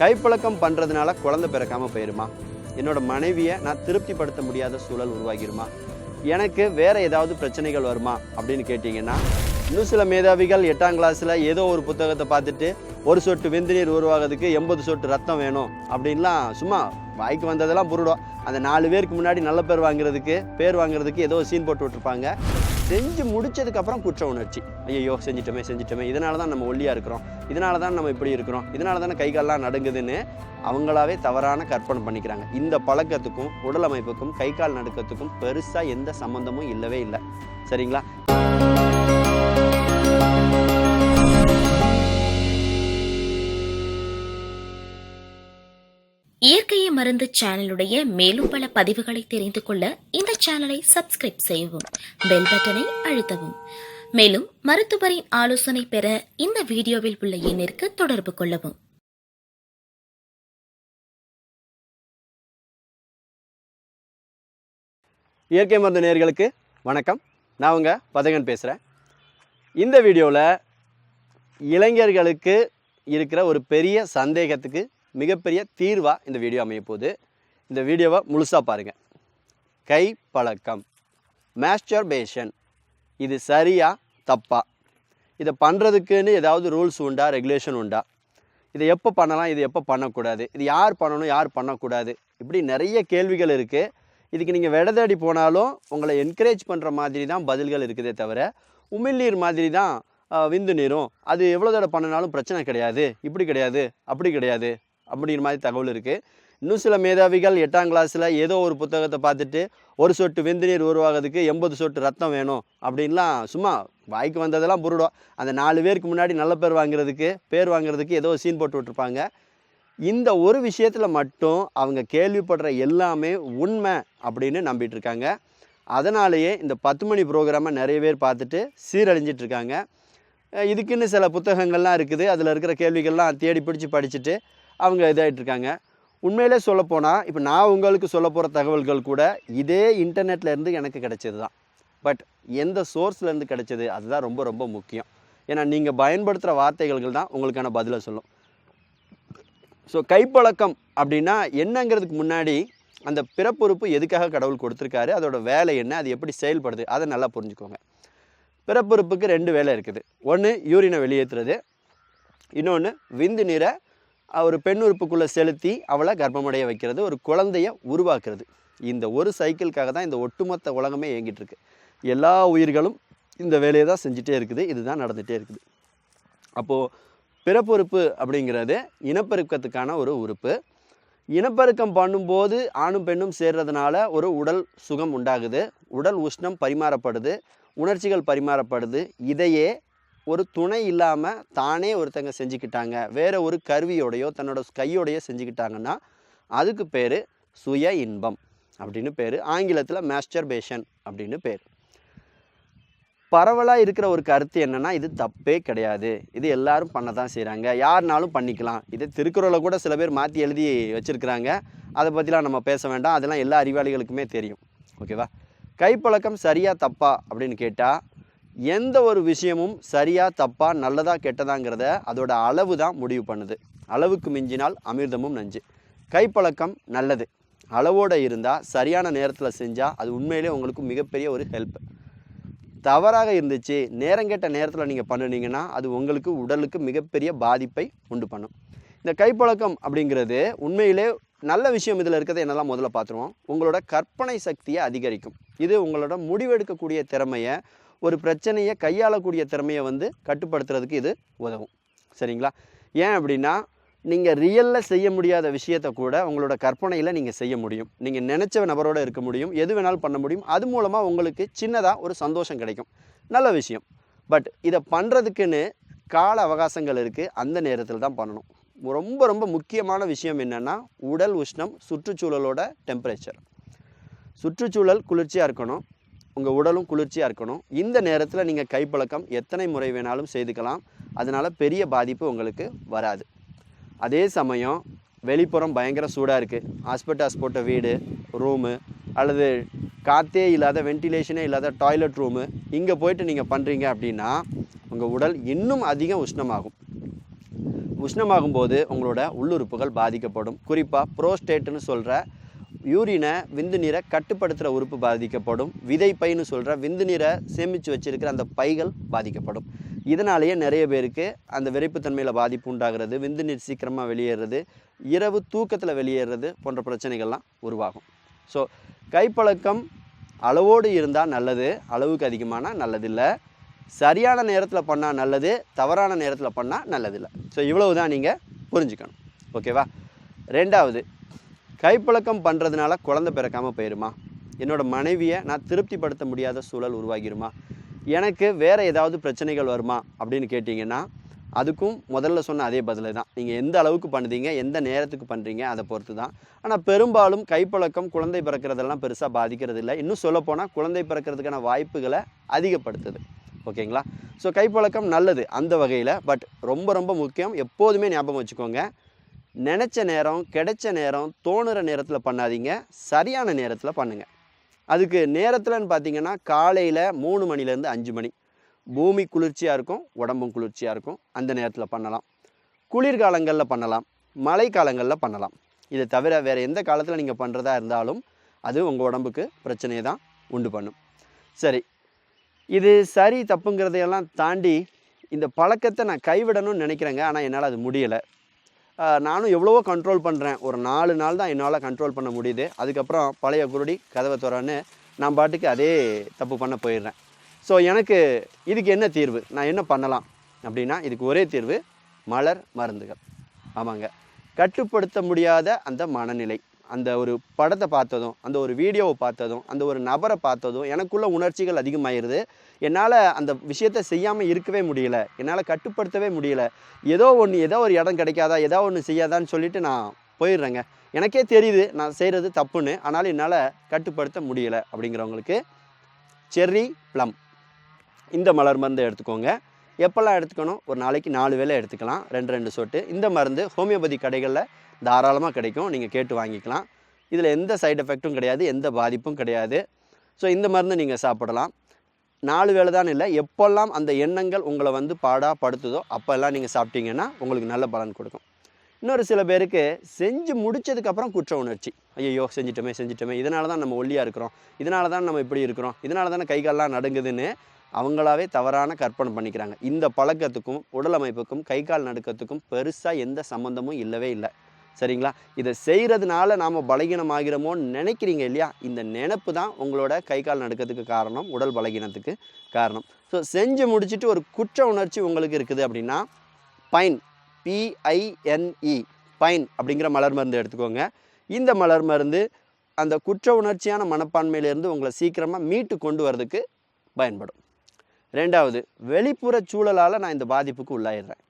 கைப்பழக்கம் பண்ணுறதுனால குழந்தை பிறக்காமல் போயிருமா? என்னோட மனைவியை நான் திருப்திப்படுத்த முடியாத சூழல் உருவாகிருமா? எனக்கு வேற ஏதாவது பிரச்சனைகள் வருமா? அப்படின்னு கேட்டிங்கன்னா இன்னும் சில மேதாவிகள் எட்டாம் கிளாஸில் ஏதோ ஒரு புத்தகத்தை பார்த்துட்டு ஒரு சொட்டு வெந்தநீர் உருவாகிறதுக்கு எண்பது சொட்டு ரத்தம் வேணும் அப்படின்லாம் சும்மா வாய்க்கு வந்ததெல்லாம் புருடும். அந்த நாலு பேருக்கு முன்னாடி நல்ல பேர் வாங்குறதுக்கு பேர் வாங்குறதுக்கு ஏதோ சீன் போட்டு விட்டுருப்பாங்க. செஞ்சு முடிச்சதுக்கப்புறம் குற்ற உணர்ச்சி. ஐயோ செஞ்சிட்டோமே செஞ்சிட்டோமே. இதனால தான் நம்ம ஒல்லியாக இருக்கிறோம். இதனால தான் நம்ம இப்படி இருக்கிறோம். இதனால தானே கை கால்லாம் நடுங்குதுன்னு அவங்களாவே தவறான கற்பனை பண்ணிக்கிறாங்க. இந்த பழக்கத்துக்கும் உடல் அமைப்புக்கும் கை கால் நடுக்கத்துக்கும் பெருசாக எந்த சம்மந்தமும் இல்லவே இல்லை. சரிங்களா? மருந்து சேனலுடைய மேலும் பல பதிவுகளை தெரிந்து கொள்ள இந்த சேனலை சப்ஸ்கிரைப் செய்யவும் பெல் பட்டனை அழுத்தவும். மேலும் மருத்துவரின் ஆலோசனை பெற இந்த வீடியோவில் உள்ள எண்ணிற்கு தொடர்பு கொள்ளவும். இயற்கை மருந்து நேர்களுக்கு வணக்கம். நான் உங்க பதகன் பேசுகிறேன் இந்த வீடியோவில் இளைஞர்களுக்கு இருக்கிற ஒரு பெரிய சந்தேகத்துக்கு மிகப்பெரிய தீர்வாக இந்த வீடியோ அமைய போகுது இந்த வீடியோவை முழுசாக பாருங்கள் கை பழக்கம். மேஸ்டர்பேஷன் இது சரியா? தப்பா? இதை பண்ணுறதுக்குன்னு ஏதாவது ரூல்ஸ் உண்டா? ரெகுலேஷன் உண்டா? இதை எப்போ பண்ணலாம்? இது எப்போ பண்ணக்கூடாது? இது யார் பண்ணணும்? யார் பண்ணக்கூடாது? இப்படி நிறைய கேள்விகள் இருக்குது இதுக்கு நீங்கள் விடதேடி போனாலும் உங்களை என்கரேஜ் பண்ணுற மாதிரி தான் பதில்கள் இருக்குதே தவிர உமிழ்நீர் மாதிரி தான் விந்து நீரும். அது எவ்வளோ தடவை பண்ணினாலும் பிரச்சனை கிடையாது. இப்படி கிடையாது. அப்படி கிடையாது. அப்படிங்கிற மாதிரி தகவல் இருக்குது இன்னும் சில மேதாவிகள் எட்டாம் கிளாஸில் ஏதோ ஒரு புத்தகத்தை பார்த்துட்டு ஒரு சொட்டு வெந்தநீர் உருவாகிறதுக்கு எண்பது சொட்டு ரத்தம் வேணும் அப்படின்லாம் சும்மா வாய்க்கு வந்ததெல்லாம் புருடும். அந்த நாலு பேருக்கு முன்னாடி நல்ல பேர் வாங்குறதுக்கு பேர் வாங்குறதுக்கு ஏதோ சீன் போட்டு விட்டுருப்பாங்க. இந்த ஒரு விஷயத்தில் மட்டும் அவங்க கேள்விப்படுற எல்லாமே உண்மை அப்படின்னு நம்பிட்டு இருக்காங்க. அதனாலேயே இந்த பத்து மணி ப்ரோக்ராமை நிறைய பேர் பார்த்துட்டு சீரழிஞ்சிட்ருக்காங்க இதுக்குன்னு சில புத்தகங்கள்லாம் இருக்குது. அதில் இருக்கிற கேள்விகள்லாம் தேடி பிடிச்சி படிச்சுட்டு அவங்க இதாகிட்டு இருக்காங்க. உண்மையிலே சொல்லப்போனால் இப்போ நான் உங்களுக்கு சொல்ல போகிற தகவல்கள் கூட இதே இன்டர்நெட்லேருந்து எனக்கு கிடைச்சது தான். பட் எந்த சோர்ஸ்லேருந்து கிடைச்சது அதுதான் ரொம்ப ரொம்ப முக்கியம். ஏன்னா நீங்கள் பயன்படுத்துகிற வார்த்தைகள் தான் உங்களுக்கான பதிலை சொல்லும். ஸோ கைப்பழக்கம் அப்படின்னா என்னங்கிறதுக்கு முன்னாடி அந்த பிறப்புறுப்பு எதுக்காக கடவுள் கொடுத்துருக்காரு அதோட வேலை என்ன அது எப்படி செயல்படுது அதை நல்லா புரிஞ்சுக்கோங்க. பிறப்புறுப்புக்கு ரெண்டு வேலை இருக்குது. ஒன்று யூரினை வெளியேற்றுறது இன்னொன்று விந்து நீரை ஒரு பெண் உறுப்புக்குள்ளே செலுத்தி அவளை கர்ப்பமடைய வைக்கிறது ஒரு குழந்தைய உருவாக்குறது. இந்த ஒரு சைக்கிளுக்காக தான் இந்த ஒட்டுமொத்த உலகமே இயங்கிட்டு இருக்கு. எல்லா உயிர்களும் இந்த வேலையை தான் செஞ்சுட்டே இருக்குது இதுதான் நடந்துகிட்டே இருக்குது. அப்போது பிறப்புறுப்பு அப்படிங்கிறது இனப்பெருக்கத்துக்கான ஒரு உறுப்பு. இனப்பெருக்கம் பண்ணும்போது ஆணும் பெண்ணும் சேர்றதுனால ஒரு உடல் சுகம் உண்டாகுது. உடல் உஷ்ணம் பரிமாறப்படுது. உணர்ச்சிகள் பரிமாறப்படுது. இதையே ஒரு துணை இல்லாமல் தானே ஒருத்தங்க செஞ்சுக்கிட்டாங்க. வேற ஒரு கருவியோடையோ தன்னோட கையோடையோ செஞ்சுக்கிட்டாங்கன்னா அதுக்கு பேர் சுய இன்பம் அப்படின்னு பேர். ஆங்கிலத்தில் மேஸ்டர்பேஷன் அப்படின்னு பேர். பரவலாக இருக்கிற ஒரு கருத்து என்னென்னா இது தப்பே கிடையாது. இது எல்லாரும் பண்ண தான் செய்கிறாங்க யாருனாலும் பண்ணிக்கலாம். இது திருக்குறளை கூட சில பேர் மாற்றி எழுதி வச்சுருக்கிறாங்க. அதை பற்றிலாம் நம்ம பேச வேண்டாம். அதெல்லாம் எல்லா அறிவாளிகளுக்குமே தெரியும். ஓகேவா? கைப்பழக்கம் சரியா தப்பா அப்படின்னு கேட்டால் எந்த ஒரு விஷயமும் சரியா தப்பா நல்லதா கெட்டதாங்கிறத அதோட அளவு தான் முடிவு பண்ணுது. அளவுக்கு மிஞ்சினால் அமிர்தமும் நஞ்சு. கைப்பழக்கம் நல்லது. அளவோடு இருந்தால் சரியான நேரத்தில் செஞ்சால் அது உண்மையிலே உங்களுக்கு மிகப்பெரிய ஒரு ஹெல்ப் தவறாக இருந்துச்சு நேரங்கெட்ட நேரத்தில் நீங்கள் பண்ணினீங்கன்னா அது உங்களுக்கு உடலுக்கு மிகப்பெரிய பாதிப்பை உண்டு பண்ணும். இந்த கைப்பழக்கம் அப்படிங்கிறது உண்மையிலே நல்ல விஷயம் இதில் இருக்கிறத என்னெல்லாம் முதல்ல பார்த்துருவோம். உங்களோட கற்பனை சக்தியை அதிகரிக்கும். இது உங்களோட முடிவெடுக்கக்கூடிய திறமையை ஒரு பிரச்சனையை கையாளக்கூடிய திறமையை வந்து கட்டுப்படுத்துறதுக்கு இது உதவும். சரிங்களா? ஏன் அப்படின்னா நீங்கள் ரியலில் செய்ய முடியாத விஷயத்தை கூட உங்களோட கற்பனையில் நீங்கள் செய்ய முடியும். நீங்கள் நினச்ச நபரோடு இருக்க முடியும். எது வேணாலும் பண்ண முடியும். அது மூலமாக உங்களுக்கு சின்னதாக ஒரு சந்தோஷம் கிடைக்கும். நல்ல விஷயம். பட் இதை பண்ணுறதுக்குன்னு கால அவகாசங்கள் இருக்குது அந்த நேரத்தில் தான் பண்ணணும். ரொம்ப ரொம்ப முக்கியமான விஷயம் என்னென்னா உடல் உஷ்ணம் சுற்றுச்சூழலோட டெம்பரேச்சர் சுற்றுச்சூழல் குளிர்ச்சியாக இருக்கணும். உங்கள் உடலும் குளிர்ச்சியாக இருக்கணும். இந்த நேரத்தில் நீங்கள் கைப்பழக்கம் எத்தனை முறை வேணாலும் செய்துக்கலாம். அதனால் பெரிய பாதிப்பு உங்களுக்கு வராது. அதே சமயம் வெளிப்புறம் பயங்கர சூடாக இருக்குது ஹாஸ்பிட்டாஸ் போட்ட வீடு ரூமு அல்லது காற்றே இல்லாத வென்டிலேஷனே இல்லாத டாய்லெட் ரூமு இங்கே போயிட்டு நீங்கள் பண்ணுறீங்க அப்படின்னா உங்கள் உடல் இன்னும் அதிகம் உஷ்ணமாகும். உஷ்ணமாகும் போது உங்களோட உள்ளுறுப்புகள் பாதிக்கப்படும். குறிப்பாக ப்ரோஸ்டேட்டுன்னு சொல்கிற யூரினை விந்து நீரை கட்டுப்படுத்துகிற உறுப்பு பாதிக்கப்படும். விதைப்பைன்னு சொல்கிற விந்து நீரை சேமித்து வச்சிருக்கிற அந்த பைகள் பாதிக்கப்படும். இதனாலேயே நிறைய பேருக்கு அந்த விரைப்புத்தன்மையில் பாதிப்பு உண்டாகிறது. விந்து நீர் சீக்கிரமாக வெளியேறது இரவு தூக்கத்தில் வெளியேறது போன்ற பிரச்சனைகள்லாம் உருவாகும். ஸோ கைப்பழக்கம் அளவோடு இருந்தால் நல்லது அளவுக்கு அதிகமானால் நல்லதில்லை. சரியான நேரத்தில் பண்ணால் நல்லது தவறான நேரத்தில் பண்ணால் நல்லதில்லை. ஸோ இவ்வளவு தான் நீங்கள் புரிஞ்சுக்கணும் ஓகேவா ரெண்டாவது கைப்பழக்கம் பண்ணுறதுனால குழந்தை பிறக்காமல் போயிருமா? என்னோடய மனைவியை நான் திருப்திப்படுத்த முடியாத சூழல் உருவாகிருமா? எனக்கு வேறு ஏதாவது பிரச்சனைகள் வருமா? அப்படின்னு கேட்டிங்கன்னா அதுக்கும் முதல்ல சொன்ன அதே பதில் தான். நீங்கள் எந்த அளவுக்கு பண்ணுறீங்க எந்த நேரத்துக்கு பண்ணுறீங்க அதை பொறுத்து தான் ஆனால் பெரும்பாலும் கைப்பழக்கம் குழந்தை பிறக்கிறதெல்லாம் பெருசாக பாதிக்கிறது இல்லை இன்னும் சொல்லப்போனால் குழந்தை பிறக்கிறதுக்கான வாய்ப்புகளை அதிகப்படுத்துது. ஓகேங்களா? ஸோ கைப்பழக்கம் நல்லது அந்த வகையில். பட் ரொம்ப ரொம்ப முக்கியம். எப்போதுமே ஞாபகம் வச்சுக்கோங்க. நினச்ச நேரம் கிடைச்ச நேரம் தோணுற நேரத்தில் பண்ணாதீங்க. சரியான நேரத்தில் பண்ணுங்கள் அதுக்கு நேரத்தில்னு பார்த்தீங்கன்னா காலையில் மூணு மணிலேருந்து அஞ்சு மணி. பூமி குளிர்ச்சியாக இருக்கும் உடம்பும் குளிர்ச்சியாக இருக்கும். அந்த நேரத்தில் பண்ணலாம். குளிர்காலங்களில் பண்ணலாம். மழை காலங்களில் பண்ணலாம். இதை தவிர வேறு எந்த காலத்தில் நீங்கள் பண்ணுறதா இருந்தாலும் அது உங்கள் உடம்புக்கு பிரச்சனையை தான் உண்டு பண்ணும். சரி. இது சரி தப்புங்கிறதையெல்லாம் தாண்டி இந்த பழக்கத்தை நான் கைவிடணும்னு நினைக்கிறேங்க. ஆனால் என்னால் அது முடியலை. நானும் எவ்வளவோ கண்ட்ரோல் பண்ணுறேன் ஒரு நாலு நாள் தான் என்னால் கண்ட்ரோல் பண்ண முடியுது. அதுக்கப்புறம் பழைய குருடி கதவை துறன்னு நான் பாட்டுக்கு அதே தப்பு பண்ண போயிடுறேன். ஸோ எனக்கு இதுக்கு என்ன தீர்வு? நான் என்ன பண்ணலாம்? அப்படின்னா இதுக்கு ஒரே தீர்வு மலர் மருந்துகள். ஆமாங்க. கட்டுப்படுத்த முடியாத அந்த மனநிலை. அந்த ஒரு படத்தை பார்த்ததும் அந்த ஒரு வீடியோவை பார்த்ததும் அந்த ஒரு நபரை பார்த்ததும் எனக்குள்ள உணர்ச்சிகள் அதிகமாயிருது. என்னால் அந்த விஷயத்தை செய்யாமல் இருக்கவே முடியல. என்னால் கட்டுப்படுத்தவே முடியல. ஏதோ ஒன்று ஏதோ ஒரு இடம் கிடைக்காதா ஏதோ ஒன்று செய்யாதான்னு சொல்லிட்டு நான் போயிடுறேங்க. எனக்கே தெரியுது நான் செய்கிறது தப்புன்னு. ஆனாலும் என்னால் கட்டுப்படுத்த முடியலை அப்படிங்கிறவங்களுக்கு செர்ரி ப்ளம். இந்த மலர் மருந்து எடுத்துக்கோங்க. எப்போல்லாம் எடுத்துக்கணும்? ஒரு நாளைக்கு நாலு வேளை எடுத்துக்கலாம். ரெண்டு ரெண்டு சொட்டு. இந்த மருந்து ஹோமியோபதி கடைகளில் தாராளமாக கிடைக்கும். நீங்கள் கேட்டு வாங்கிக்கலாம். இதில் எந்த சைடு எஃபெக்ட்டும் கிடையாது எந்த பாதிப்பும் கிடையாது. ஸோ இந்த மருந்து நீங்கள் சாப்பிடலாம். நாலு வேலை தான் இல்லை எப்போல்லாம் அந்த எண்ணங்கள் உங்களை வந்து பாடா படுத்துதோ அப்போல்லாம் நீங்கள் சாப்பிட்டீங்கன்னா உங்களுக்கு நல்ல பலன் கொடுக்கும். இன்னொரு சில பேருக்கு செஞ்சு முடிச்சதுக்கப்புறம் குற்ற உணர்ச்சி. ஐயோ செஞ்சிட்டோமே செஞ்சிட்டோமே. இதனால தான் நம்ம ஒல்லியாக இருக்கிறோம். இதனால தான் நம்ம இப்படி இருக்கிறோம். இதனால தானே கைகாலெலாம் நடுங்குதுன்னு அவங்களாவே தவறான கற்பனை பண்ணிக்கிறாங்க. இந்த பழக்கத்துக்கும் உடல் அமைப்புக்கும் கை கால் நடுக்கத்துக்கும் பெருசாக எந்த சம்மந்தமும் இல்லவே இல்லை. சரிங்களா? இதை செய்கிறதுனால நாம் பலகீனமாகிறோமோன்னு நினைக்கிறீங்க இல்லையா? இந்த நினப்பு தான் உங்களோட கை கால் நடுக்கத்துக்கு காரணம் உடல் பலகீனத்துக்கு காரணம். ஸோ செஞ்சு முடிச்சுட்டு ஒரு குற்ற உணர்ச்சி உங்களுக்கு இருக்குது அப்படின்னா பைன் பிஐஎன்இ பைன் அப்படிங்கிற மலர் மருந்து எடுத்துக்கோங்க. இந்த மலர் மருந்து அந்த குற்ற உணர்ச்சியான மனப்பான்மையிலேருந்து உங்களை சீக்கிரமாக மீட்டு கொண்டு வரதுக்கு பயன்படும். ரெண்டாவது வெளிப்புற சூழலால் நான் இந்த பாதிப்புக்கு உள்ளாயிடுறேன்.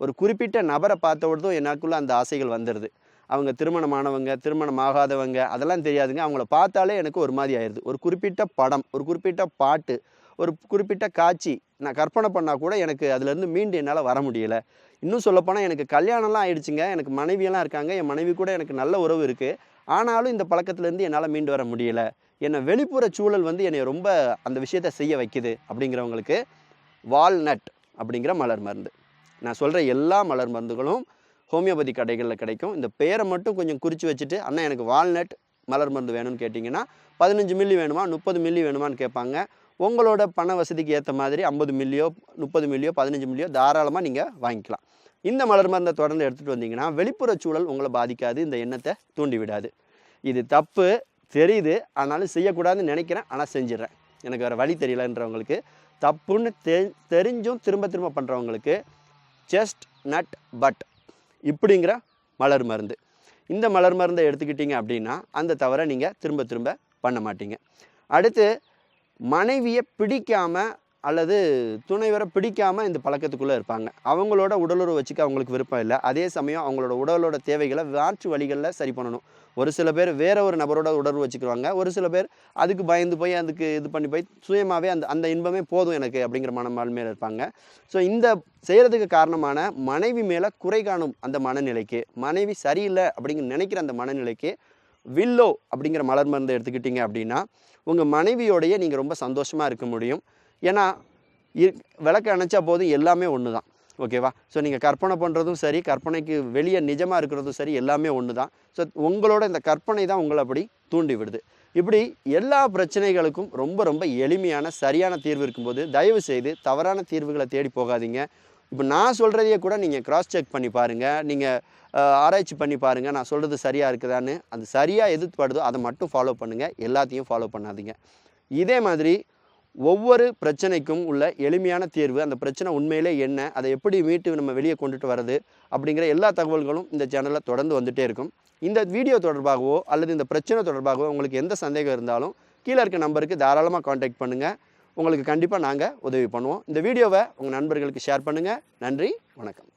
ஒரு குறிப்பிட்ட நபரை பார்த்த உடனே எனக்குள்ளே அந்த ஆசைகள் வந்துடுது அவங்க திருமணமானவங்க திருமணம் ஆகாதவங்க அதெல்லாம் தெரியாதுங்க. அவங்கள பார்த்தாலே எனக்கு ஒரு மாதிரி ஆயிடுது. ஒரு குறிப்பிட்ட படம் ஒரு குறிப்பிட்ட பாட்டு ஒரு குறிப்பிட்ட காட்சி நான் கற்பனை பண்ணால் கூட எனக்கு அதுலேருந்து மீண்டு என்னால் வர முடியலை. இன்னும் சொல்லப்போனால் எனக்கு கல்யாணம்லாம் ஆயிடுச்சுங்க. எனக்கு மனைவியெல்லாம் இருக்காங்க. என் மனைவி கூட எனக்கு நல்ல உறவு இருக்குது ஆனாலும் இந்த பழக்கத்துலேருந்து என்னால் மீண்டு வர முடியல. என்னை வெளிப்புற சூழல் வந்து என்னை ரொம்ப அந்த விஷயத்த செய்ய வைக்குது அப்படிங்கிறவங்களுக்கு வால்நட் அப்படிங்கிற மலர் மருந்து. நான் சொல்கிற எல்லா மலர் மருந்துகளும் ஹோமியோபதி கடைகளில் கிடைக்கும். இந்த பேரை மட்டும் கொஞ்சம் குறித்து வச்சுட்டு அண்ணா எனக்கு வால்நட் மலர் மருந்து வேணும்னு கேட்டிங்கன்னா பதினஞ்சு மில்லி வேணுமா முப்பது மில்லி வேணுமான்னு கேட்பாங்க. உங்களோட பண வசதிக்கு ஏற்ற மாதிரி ஐம்பது மில்லியோ முப்பது மில்லியோ பதினஞ்சு மில்லியோ தாராளமாக நீங்கள் வாங்கிக்கலாம். இந்த மலர் மருந்தை தொடர்ந்து எடுத்துகிட்டு வந்தீங்கன்னா வெளிப்புற சூழல் உங்களை பாதிக்காது இந்த எண்ணத்தை தூண்டி விடாது இது தப்பு தெரியுது ஆனாலும் செய்யக்கூடாதுன்னு நினைக்கிறேன் ஆனால் செஞ்சிடறேன். எனக்கு வேறு வழி தெரியலன்றவங்களுக்கு தப்புன்னு தெ தெரிஞ்சும் திரும்ப திரும்ப பண்ணுறவங்களுக்கு செஸ்ட் நட் பட் இப்படிங்கிற மலர் மருந்து. இந்த மலர் மருந்தை எடுத்துக்கிட்டீங்க அப்படின்னா அந்த தவறை நீங்கள் திரும்ப திரும்ப பண்ண மாட்டீங்க. அடுத்து மனைவியை பிடிக்காமல் அல்லது துணைவரை பிடிக்காமல் இந்த பழக்கத்துக்குள்ளே இருப்பாங்க. அவங்களோட உடலுறவு வச்சுக்க அவங்களுக்கு விருப்பம் இல்லை. அதே சமயம் அவங்களோட உடலோட தேவைகளை மாற்று வழிகளில் சரி பண்ணணும். ஒரு சில பேர் வேற ஒரு நபரோட உடல் வச்சுக்கிறாங்க ஒரு சில பேர் அதுக்கு பயந்து போய் அதுக்கு இது பண்ணி போய் சுயமாகவே அந்த அந்த இன்பமே போதும் எனக்கு அப்படிங்கிற மனப்பான்மையில் இருப்பாங்க. ஸோ இந்த செய்கிறதுக்கு காரணமான மனைவி மேலே குறை காணும் அந்த மனநிலைக்கு மனைவி சரியில்லை அப்படிங்கிற நினைக்கிற அந்த மனநிலைக்கு வில்லோ அப்படிங்கிற மலர் மருந்து எடுத்துக்கிட்டிங்க அப்படின்னா உங்கள் மனைவியோடைய நீங்கள் ரொம்ப சந்தோஷமாக இருக்க முடியும். ஏன்னா விளக்கு அணைச்சா போதும் எல்லாமே ஒன்று தான் ஓகேவா? ஸோ நீங்கள் கற்பனை பண்ணுறதும் சரி கற்பனைக்கு வெளியே நிஜமாக இருக்கிறதும் சரி எல்லாமே ஒன்று தான் ஸோ உங்களோட இந்த கற்பனை தான் உங்களை அப்படி தூண்டி விடுது. இப்படி எல்லா பிரச்சனைகளுக்கும் ரொம்ப ரொம்ப எளிமையான சரியான தீர்வு இருக்கும்போது தயவு செய்து தவறான தீர்வுகளை தேடி போகாதீங்க. இப்போ நான் சொல்கிறதையே கூட நீங்கள் கிராஸ் செக் பண்ணி பாருங்கள் நீங்கள் ஆராய்ச்சி பண்ணி பாருங்கள் நான் சொல்கிறது சரியாக இருக்குதான்னு. அது சரியாக எது படுதோ அதை மட்டும் ஃபாலோ பண்ணுங்கள் எல்லாத்தையும் ஃபாலோ பண்ணாதீங்க. இதே மாதிரி ஒவ்வொரு பிரச்சனைக்கும் உள்ள எளிமையான தீர்வு அந்த பிரச்சனை உண்மையிலே என்ன அதை எப்படி மீட்டு நம்ம வெளியே கொண்டுட்டு வர்றது அப்படிங்கிற எல்லா தகவல்களும் இந்த சேனலில் தொடர்ந்து வந்துகிட்டே இருக்கும். இந்த வீடியோ தொடர்பாகவோ அல்லது இந்த பிரச்சனை தொடர்பாகவோ உங்களுக்கு எந்த சந்தேகம் இருந்தாலும் கீழே இருக்க நம்பருக்கு தாராளமாக காண்டாக்ட் பண்ணுங்கள் உங்களுக்கு கண்டிப்பாக நாங்கள் உதவி பண்ணுவோம். இந்த வீடியோவை உங்கள் நண்பர்களுக்கு ஷேர் பண்ணுங்கள் நன்றி வணக்கம்.